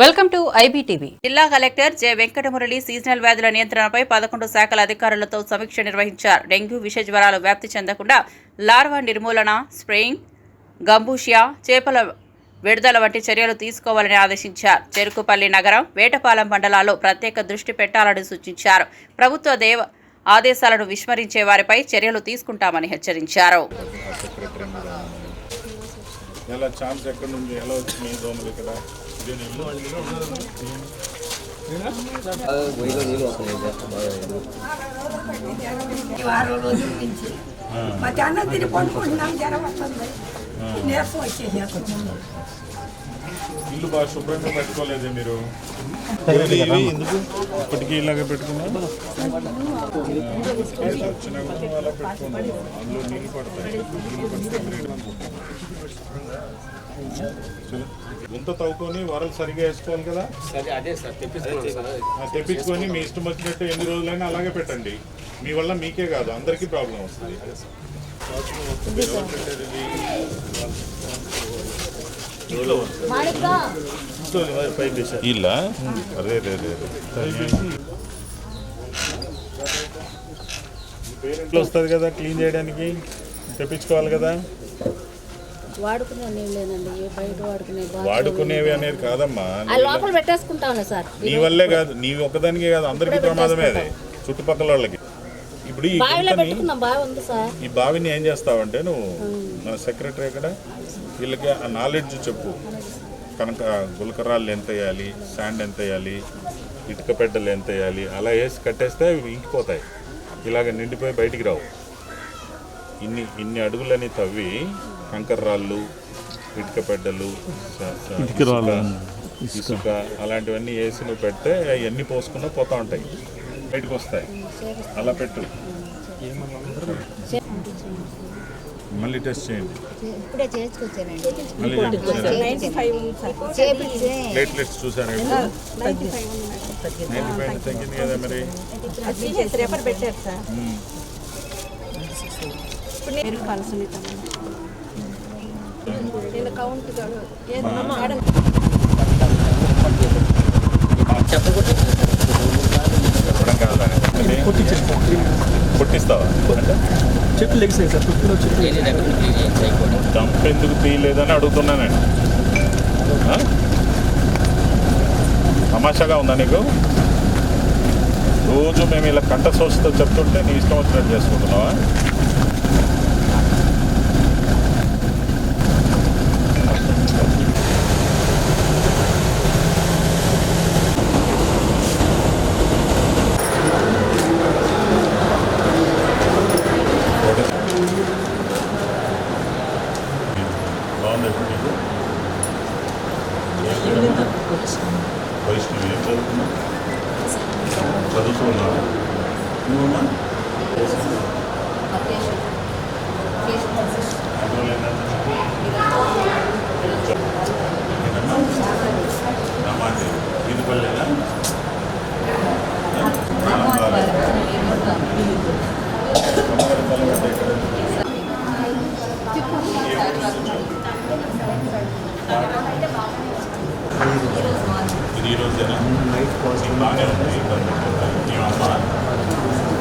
Welcome to IBTV. జిల్లా collector J Venkatamurali seasonal వ్యాధుల నియంత్రణపై పదకొండు శాఖల అధికారులతో సమీక్ష నిర్వహించారు. డెంగ్యూ విష జ్వరాలు వ్యాప్తి చెందకుండా లార్వా నిర్మూలన స్ప్రేయింగ్ గంబూషియా చేపల విడుదల వంటి చర్యలు తీసుకోవాలని ఆదేశించారు. చెరుకుపల్లి నగరం వేటపాలెం మండలాల్లో ప్రత్యేక దృష్టి పెట్టాలని సూచించారు. ప్రభుత్వ దేవ ఆదేశాలను విస్మరించే వారిపై చర్యలు తీసుకుంటామని హెచ్చరించారు. ఎలా ఛాన్స్ ఎక్కడ నుంచి ఎలా వచ్చినాయి దోమలు ఇక్కడ? వారం రోజుల నుంచి మధ్యాహ్నం తిని పడుకుంటున్నాం జ్వరం వస్తుంది నీరసం వచ్చేసేస్తుంది ఇల్లు బాగా శుభ్రంగా పెట్టుకోలేదే మీరు? ఎందుకు? ఇప్పటికీ ఇలాగే పెట్టుకున్నా వచ్చినా కూడా అలా పెట్టుకున్నాను అందులో నీళ్ళు పడతాయి. నీళ్ళు పడితే గుంత తవ్వుకొని వరలు సరిగా వేసుకోవాలి కదా? సరే అదే సార్ తెప్పిస్తున్నాను సార్. ఆ, తెప్పించుకొని మీ ఇష్టం వచ్చినట్టు ఎన్ని రోజులైనా అలాగే పెట్టండి. మీ వల్ల మీకే కాదు అందరికీ ప్రాబ్లం వస్తుంది? ఇలా అరే రే రే వస్తుంది కదా క్లీన్ చేయడానికి. తెప్పించుకోవాలి కదా. వాడుకునే నీళ్ళేనండి ఏ బయట వాడుకునే బాగా వాడుకునేవి అనేది కాదమ్మా. ఆ లోపల పెట్టేసుకుంటాను సార్. నీ వల్లే కాదు నీ ఒక్కదానికే కాదు అందరికీ ప్రమాదమే అది. చుట్టుపక్కల వాళ్ళకి. ఇప్పుడు ఈ బావిలో పెట్టుకున్నాం బావి ఉంది సార్. ఈ బావిని ఏం చేస్తావంటే నువ్వు మన సెక్రటరీ ఇక్కడ వీళ్ళకి ఆ నాలెడ్జ్ చెప్పు. కనుక గులకరాళ్ళు ఎంత వేయాలి శాండ్ ఎంత వేయాలి ఇటుక పెడ్డలు ఎంత వేయాలి అలా వేసి కట్టేస్తే అవి ఇంకిపోతాయి. ఇలాగ నిండిపోయి బయటికి రావు. ఇన్ని ఇన్ని అడుగులని తవ్వి కంకర రాళ్ళు ఇటుక పెడ్డలు స- ఇసుక, అలాంటివన్నీ వేసి నువ్వు పెడితే అవన్నీ పోసుకున్నా పోతా ఉంటాయి. బయటకు వస్తాయి. అలా పెట్టు. మళ్ళీ టెస్ట్ చేయండి. ప్లేట్లెట్స్ చూసారా ఇప్పుడు? నైంటీ ఫైవ్ తగ్గింది కదా మరి. రేపటి పెట్టారు సార్. కొట్టిస్తావా? అంటే? చెట్లు లెగిసాయి సార్ చుట్టూ చెట్లు డంప్ ఎందుకు తీయలేదని అడుగుతున్నానండి? తమాషాగా ఉందా నీకు? రోజు మేము ఇలా కంట సోసుతో చెప్తుంటే నీ ఇష్టం వచ్చినట్టు చేసుకుంటున్నావా బాగుంది ఇప్పుడు నీకు వైష్ణవి ఏం చదువుతున్నావు చదువుతున్నావా నువ్వమ్మా అందులో ఏంటంటే ఏనమ్మా? నా మాట విను. ఇది పర్లేదా అమ్మగారి తల పట్టే ఇక్కడ. ఇది ఈ రోజేనా నైట్ నీకు బాగానే ఉంది ఇబ్బంది లేదు. మీ అమ్మ ఇది కరెంట్ పెట్టిస్తాం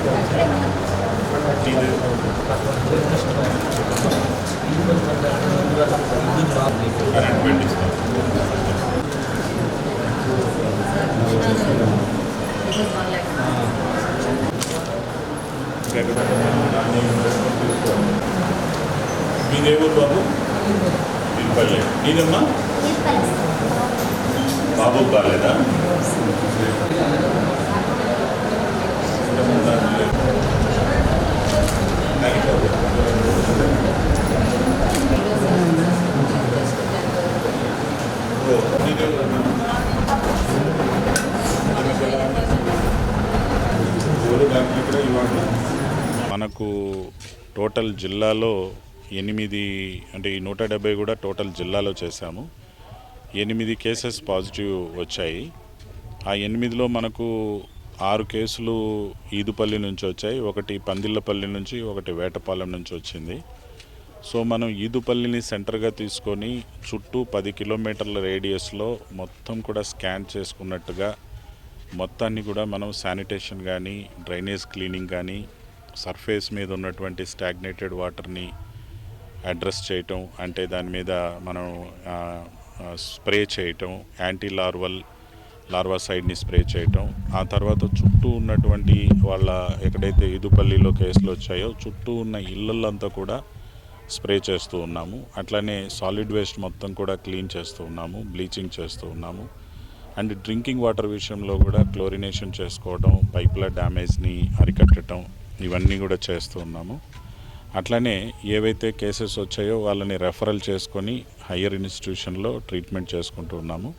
మీదే ఊరు బాబు తిరుపల్లి నీదమ్మా బాబు కాలేదా మనకు టోటల్ జిల్లాలో ఎనిమిది అంటే ఈ నూట డెబ్బై కూడా టోటల్ జిల్లాలో చేశాము. ఎనిమిది కేసెస్ పాజిటివ్ వచ్చాయి. ఆ ఎనిమిదిలో మనకు ఆరు కేసులు ఈదుపల్లి నుంచి వచ్చాయి. ఒకటి పందిళ్ళపల్లి నుంచి ఒకటి వేటపాలెం నుంచి వచ్చింది. సో మనం ఈదుపల్లిని సెంటర్గా తీసుకొని చుట్టూ పది కిలోమీటర్ల రేడియస్లో మొత్తం కూడా స్కాన్ చేసుకున్నట్టుగా మొత్తాన్ని కూడా మనం శానిటేషన్ కానీ డ్రైనేజ్ క్లీనింగ్ కానీ సర్ఫేస్ మీద ఉన్నటువంటి స్టాగ్నేటెడ్ వాటర్ని అడ్రస్ చేయటం అంటే దాని మీద మనం స్ప్రే చేయటం యాంటీ లార్వల్ లార్వా సైడ్ని స్ప్రే చేయటం. ఆ తర్వాత చుట్టూ ఉన్నటువంటి వాళ్ళ ఎక్కడైతే ఇదుపల్లిలో కేసులు వచ్చాయో చుట్టూ ఉన్న ఇళ్ళల్లో కూడా స్ప్రే చేస్తూ ఉన్నాము. అట్లానే సాలిడ్ వేస్ట్ మొత్తం కూడా క్లీన్ చేస్తూ ఉన్నాము బ్లీచింగ్ చేస్తూ ఉన్నాము. అండ్ డ్రింకింగ్ వాటర్ విషయంలో కూడా క్లోరినేషన్ చేసుకోవడం పైపుల డ్యామేజ్ని అరికట్టడం ఇవన్నీ కూడా చేస్తూ ఉన్నాము. అట్లనే ఏవైతే కేసెస్ వచ్చాయో వాళ్ళని రెఫరల్ చేసుకొని హయ్యర్ ఇన్స్టిట్యూషన్లో ట్రీట్మెంట్ చేసుకుంటూ ఉన్నాము.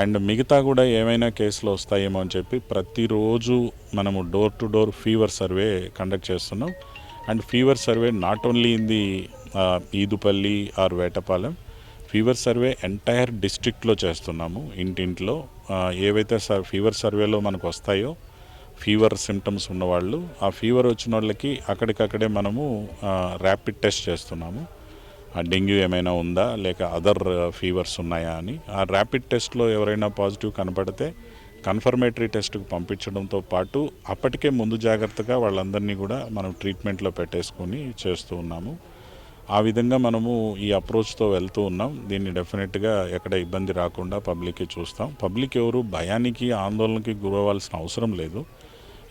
అండ్ మిగతా కూడా ఏమైనా కేసులు వస్తాయేమో అని చెప్పి ప్రతిరోజు మనము door to door fever survey conduct చేస్తున్నాం. And fever survey not only in the Edupalli or Vetapalem. Fever survey entire డిస్ట్రిక్ట్లో చేస్తున్నాము ఇంటింట్లో. ఏవైతే సర్ ఫీవర్ సర్వేలో మనకు వస్తాయో ఫీవర్ సిమ్టమ్స్ ఉన్నవాళ్ళు ఆ ఫీవర్ వచ్చిన వాళ్ళకి అక్కడికక్కడే మనము ర్యాపిడ్ టెస్ట్ చేస్తున్నాము. డెంగ్యూ ఏమైనా ఉందా? లేక అదర్ ఫీవర్స్ ఉన్నాయా అని. ఆ ర్యాపిడ్ టెస్ట్లో ఎవరైనా పాజిటివ్ కనపడితే కన్ఫర్మేటరీ టెస్ట్కి పంపించడంతో పాటు అప్పటికే ముందు జాగ్రత్తగా వాళ్ళందరినీ కూడా మనం ట్రీట్మెంట్లో పెట్టేసుకొని చేస్తూ ఉన్నాము. ఆ విధంగా మనము ఈ అప్రోచ్తో వెళ్తూ ఉన్నాం. దీన్ని డెఫినెట్గా ఎక్కడ ఇబ్బంది రాకుండా పబ్లిక్కి చూస్తాం. పబ్లిక్ ఎవరు భయానికి ఆందోళనకి గురవ్వాల్సిన అవసరం లేదు.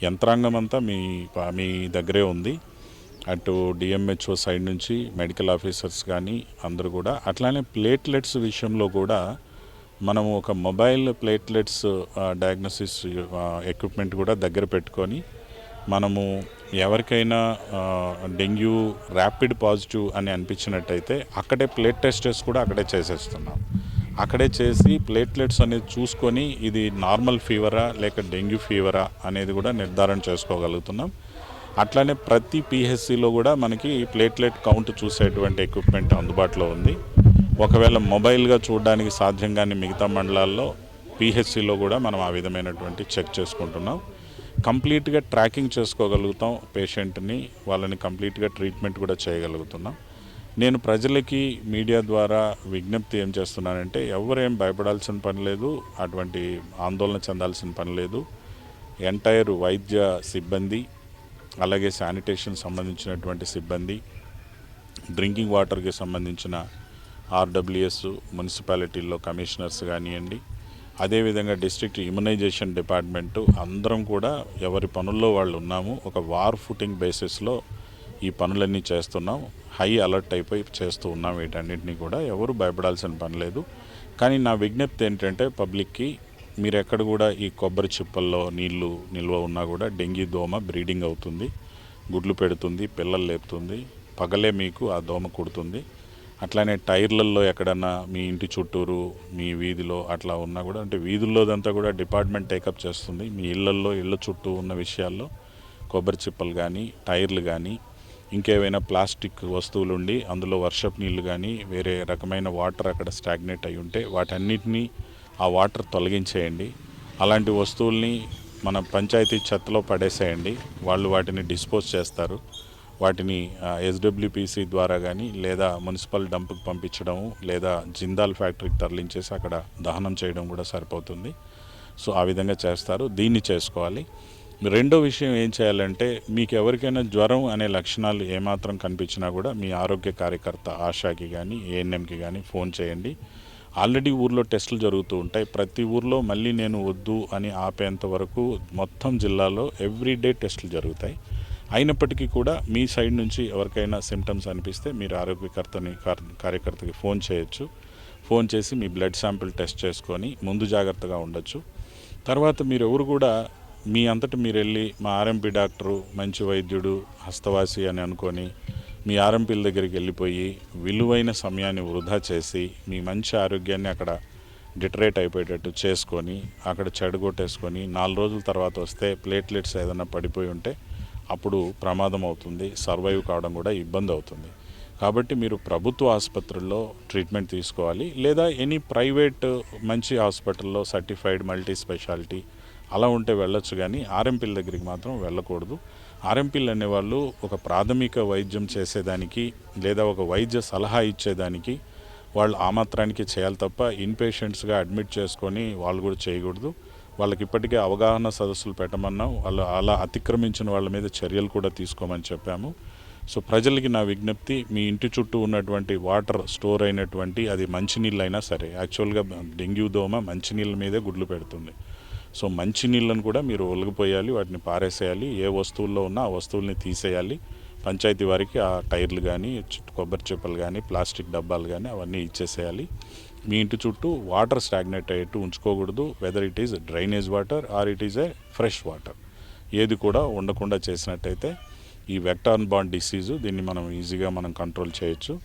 యంత్రాంగం అంతా మీ మీ దగ్గరే ఉంది. అటు డిఎంహెచ్ఓ సైడ్ నుంచి మెడికల్ ఆఫీసర్స్ కానీ అందరూ కూడా అట్లానే ప్లేట్లెట్స్ విషయంలో కూడా మనము ఒక మొబైల్ ప్లేట్లెట్స్ డయాగ్నోసిస్ ఎక్విప్మెంట్ కూడా దగ్గర పెట్టుకొని మనము ఎవరికైనా డెంగ్యూ ర్యాపిడ్ పాజిటివ్ అని అనిపించినట్టయితే అక్కడే ప్లేట్ టెస్టెస్ కూడా అక్కడే చేసేస్తున్నాం. అక్కడే చేసి ప్లేట్లెట్స్ అనేది చూసుకొని ఇది నార్మల్ ఫీవరా లేక డెంగ్యూ ఫీవరా అనేది కూడా నిర్ధారణ చేసుకోగలుగుతున్నాం. అట్లానే ప్రతి పిహెచ్సిలో కూడా మనకి ప్లేట్లెట్ కౌంట్ చూసేటువంటి ఎక్విప్మెంట్ అందుబాటులో ఉంది. ఒకవేళ మొబైల్గా చూడడానికి సాధ్యం కాని మిగతా మండలాల్లో పిహెచ్సిలో కూడా మనం ఆ విధమైనటువంటి చెక్ చేసుకుంటున్నాం. కంప్లీట్గా ట్రాకింగ్ చేసుకోగలుగుతాం పేషెంట్ని వాళ్ళని కంప్లీట్గా ట్రీట్మెంట్ కూడా చేయగలుగుతున్నాం. నేను ప్రజలకి మీడియా ద్వారా విజ్ఞప్తి ఏం చేస్తున్నానంటే ఎవరేం భయపడాల్సిన పని లేదు అటువంటి ఆందోళన చెందాల్సిన పని లేదు. ఎంటైర్ వైద్య సిబ్బంది అలాగే శానిటేషన్ సంబంధించినటువంటి సిబ్బంది డ్రింకింగ్ వాటర్కి సంబంధించిన ఆర్డబ్ల్యూఎస్ మున్సిపాలిటీల్లో కమిషనర్స్ కానివ్వండి అదేవిధంగా డిస్ట్రిక్ట్ ఇమ్యునైజేషన్ డిపార్ట్మెంటు అందరం కూడా ఎవరి పనుల్లో వాళ్ళు ఉన్నాము ఒక వార్ ఫుటింగ్ బేసిస్లో ఈ పనులన్నీ చేస్తున్నాం హై అలర్ట్ అయిపోయి చేస్తూ ఉన్నాం వీటన్నింటినీ కూడా ఎవరు భయపడాల్సిన పని లేదు. కానీ నా విజ్ఞప్తి ఏంటంటే పబ్లిక్కి మీరు ఎక్కడ కూడా ఈ కొబ్బరి చిప్పల్లో నీళ్ళు నిల్వ ఉన్నా కూడా డెంగీ దోమ బ్రీడింగ్ అవుతుంది గుడ్లు పెడుతుంది పిల్లలు లేపుతుంది పగలే మీకు ఆ దోమ కుడుతుంది. అట్లానే టైర్లలో ఎక్కడన్నా మీ ఇంటి చుట్టూరు మీ వీధిలో అట్లా ఉన్నా కూడా అంటే వీధుల్లోదంతా కూడా డిపార్ట్మెంట్ టేకప్ చేస్తుంది. మీ ఇళ్ళల్లో ఇళ్ళ చుట్టూ ఉన్న విషయాల్లో కొబ్బరి చిప్పలు కానీ టైర్లు కానీ ఇంకేవైనా ప్లాస్టిక్ వస్తువులు ఉండి అందులో వర్షపు నీళ్ళు కానీ వేరే రకమైన వాటర్ అక్కడ స్టాగ్నేట్ అయి ఉంటే వాటన్నిటినీ ఆ వాటర్ తొలగించేయండి. అలాంటి వస్తువుల్ని మన పంచాయతీ చెత్తలో పడేసేయండి. వాళ్ళు వాటిని డిస్పోజ్ చేస్తారు. వాటిని ఎస్డబ్ల్యూపీసీ ద్వారా కానీ లేదా మున్సిపల్ డంప్కి పంపించడం లేదా జిందాల్ ఫ్యాక్టరీకి తరలించేసి అక్కడ దహనం చేయడం కూడా సరిపోతుంది. సో ఆ విధంగా చేస్తారు. దీన్ని చేసుకోవాలి. రెండో విషయం ఏం చేయాలంటే మీకు ఎవరికైనా జ్వరం అనే లక్షణాలు ఏమాత్రం కనిపించినా కూడా మీ ఆరోగ్య కార్యకర్త ఆశాకి కానీ ఏఎన్ఎంకి కానీ ఫోన్ చేయండి. ఆల్రెడీ ఊర్లో టెస్టులు జరుగుతూ ఉంటాయి. ప్రతి ఊర్లో మళ్ళీ నేను వద్దు అని ఆపేంత వరకు మొత్తం జిల్లాలో ఎవ్రీడే టెస్టులు జరుగుతాయి. అయినప్పటికీ కూడా మీ సైడ్ నుంచి ఎవరికైనా సిమ్టమ్స్ అనిపిస్తే మీరు ఆరోగ్యకర్తని కార్యకర్తకి ఫోన్ చేయొచ్చు. ఫోన్ చేసి మీ బ్లడ్ శాంపిల్ టెస్ట్ చేసుకొని ముందు జాగ్రత్తగా ఉండొచ్చు. తర్వాత మీరు ఎవరు కూడా మీ అంతటి మీరు వెళ్ళి మా ఆర్ఎంపీ డాక్టరు మంచి వైద్యుడు హస్తవాసి అని అనుకొని మీ ఆర్ఎంపీల దగ్గరికి వెళ్ళిపోయి విలువైన సమయాన్ని వృధా చేసి మీ మంచి ఆరోగ్యాన్ని అక్కడ డిటరేట్ అయిపోయేటట్టు చేసుకొని అక్కడ చెడగొట్టేసుకొని నాలుగు రోజుల తర్వాత వస్తే ప్లేట్లెట్స్ ఏదైనా పడిపోయి ఉంటే అప్పుడు ప్రమాదం అవుతుంది సర్వైవ్ కావడం కూడా ఇబ్బంది అవుతుంది. కాబట్టి మీరు ప్రభుత్వ ఆసుపత్రుల్లో ట్రీట్మెంట్ తీసుకోవాలి లేదా ఎనీ ప్రైవేట్ మంచి హాస్పిటల్లో సర్టిఫైడ్ మల్టీ స్పెషాలిటీ అలా ఉంటే వెళ్ళొచ్చు కానీ ఆర్ఎంపీల దగ్గరికి మాత్రం వెళ్ళకూడదు. ఆర్ఎంపీలు అనేవాళ్ళు ఒక ప్రాథమిక వైద్యం చేసేదానికి లేదా ఒక వైద్య సలహా ఇచ్చేదానికి వాళ్ళు ఆ మాత్రానికి చేయాలి తప్ప ఇన్ పేషెంట్స్గా అడ్మిట్ చేసుకొని వాళ్ళు కూడా చేయకూడదు. వాళ్ళకి ఇప్పటికే అవగాహన సదస్సులు పెట్టమన్నాం. వాళ్ళు అలా అతిక్రమించిన వాళ్ళ మీద చర్యలు కూడా తీసుకోమని చెప్పాము. సో ప్రజలకి నా విజ్ఞప్తి మీ ఇంటి చుట్టూ ఉన్నటువంటి వాటర్ స్టోర్ అయినటువంటి అది మంచినీళ్ళైనా సరే యాక్చువల్గా డెంగ్యూ దోమ మంచినీళ్ళ మీదే గుడ్లు పెడుతుంది. సో మంచి నీళ్ళను కూడా మీరు ఒలిగిపోయాలి వాటిని పారేసేయాలి ఏ వస్తువుల్లో ఉన్నా ఆ వస్తువుల్ని తీసేయాలి. పంచాయతీ వారికి ఆ టైర్లు కానీ కొబ్బరి చెప్పలు కానీ ప్లాస్టిక్ డబ్బాలు కానీ అవన్నీ ఇచ్చేసేయాలి. మీ ఇంటి చుట్టూ వాటర్ స్టాగ్నేట్ అయ్యేట్టు ఉంచుకోకూడదు. Whether it is drainage water or it is a fresh water. ఏది కూడా ఉండకుండా చేసినట్టయితే ఈ వెక్టాన్ బాండ్ డిసీజు దీన్ని మనం ఈజీగా మనం కంట్రోల్ చేయొచ్చు.